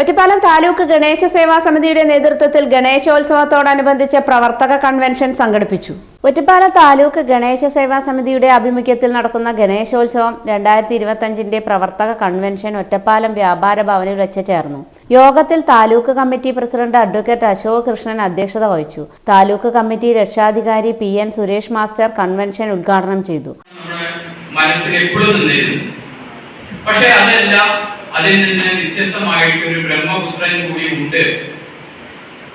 ഒറ്റപ്പാലം താലൂക്ക് ഗണേശ സേവാ സമിതിയുടെ നേതൃത്വത്തിൽ ഗണേശോത്സവത്തോടനുബന്ധിച്ച പ്രവർത്തക കൺവെൻഷൻ സംഘടിപ്പിച്ചു. ഒറ്റപ്പാലം താലൂക്ക് ഗണേശ സേവാ സമിതിയുടെ ആഭിമുഖ്യത്തിൽ നടക്കുന്ന ഗണേശോത്സവം രണ്ടായിരത്തി ഇരുപത്തഞ്ചിന്റെ പ്രവർത്തക കൺവെൻഷൻ ഒറ്റപ്പാലം വ്യാപാര ഭവനിൽ വെച്ച് ചേർന്നു. യോഗത്തിൽ taluk committee president advocate Ashok Krishnan അധ്യക്ഷത വഹിച്ചു. താലൂക്ക് കമ്മിറ്റി രക്ഷാധികാരി P N Suresh master convention ഉദ്ഘാടനം ചെയ്തു. മനസ്സിൽ പക്ഷെ അതെല്ലാം അതിൽ നിന്ന് വ്യത്യസ്തമായിട്ട് ഒരു ബ്രഹ്മപുത്രൻ കൂടി ഉണ്ട്.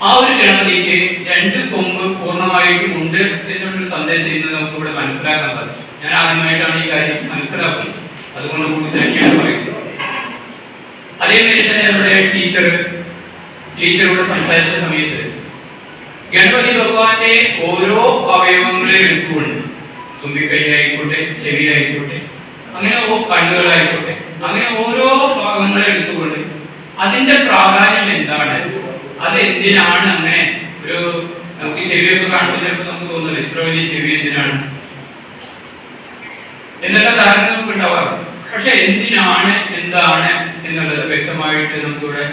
ആ ഒരു ഗണപതിക്ക് രണ്ട് കൊമ്പ് പൂർണമായിട്ടും ഉണ്ട് എന്നുള്ളൊരു സന്ദേശം ഇന്ന് നമുക്ക് ഇവിടെ മനസ്സിലാക്കാൻ സാധിച്ചു. ഞാൻ ആദ്യമായിട്ടാണ് ഈ കാര്യം മനസ്സിലാക്കുന്നത്. അതുകൊണ്ട് കൂടി തന്നെയാണ് പറയുന്നത്. അതേമാതിരി തന്നെ നമ്മുടെ ടീച്ചർ ടീച്ചറോട് സംസാരിച്ച സമയത്ത് ഗണപതി ഭഗവാന്റെ ഓരോ അവയവങ്ങളെ എടുത്തുകൊണ്ട് തുമ്പിക്കൈയിലായിക്കോട്ടെ ചെവിയിലായിക്കോട്ടെ അങ്ങനെ ഓ കണ്ണുകളായിക്കോട്ടെ അങ്ങനെ ഓരോ ഭാഗങ്ങളെ എടുത്തുകൊണ്ട് അതിന്റെ പ്രാധാന്യം എന്താണ്? അത് എന്തിനാണ് അങ്ങനെ ഒരു നമുക്ക് ചെവിയൊക്കെ കാണുമ്പോൾ ചിലപ്പോൾ നമുക്ക് തോന്നുന്നത് ഇത്ര വലിയ ചെവി എന്തിനാണ്? എന്നൊക്കെ ധാരണ നമുക്ക് ഉണ്ടാവാറുണ്ട്. പക്ഷെ എന്തിനാണ് എന്താണ് എന്നുള്ളത് വ്യക്തമായിട്ട് നമുക്കിവിടെ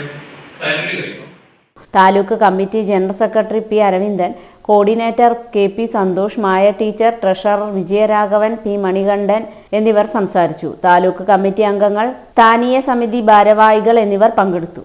taluk committee general secretary P Aravindan coordinator K P Santhosh Maya teacher treasurer Vijayaraghavan P Manikandan എന്നിവർ സംസാരിച്ചു. താലൂക്ക് കമ്മിറ്റി അംഗങ്ങൾ സ്ഥാനീയ സമിതി ഭാരവാഹികൾ എന്നിവർ പങ്കെടുത്തു.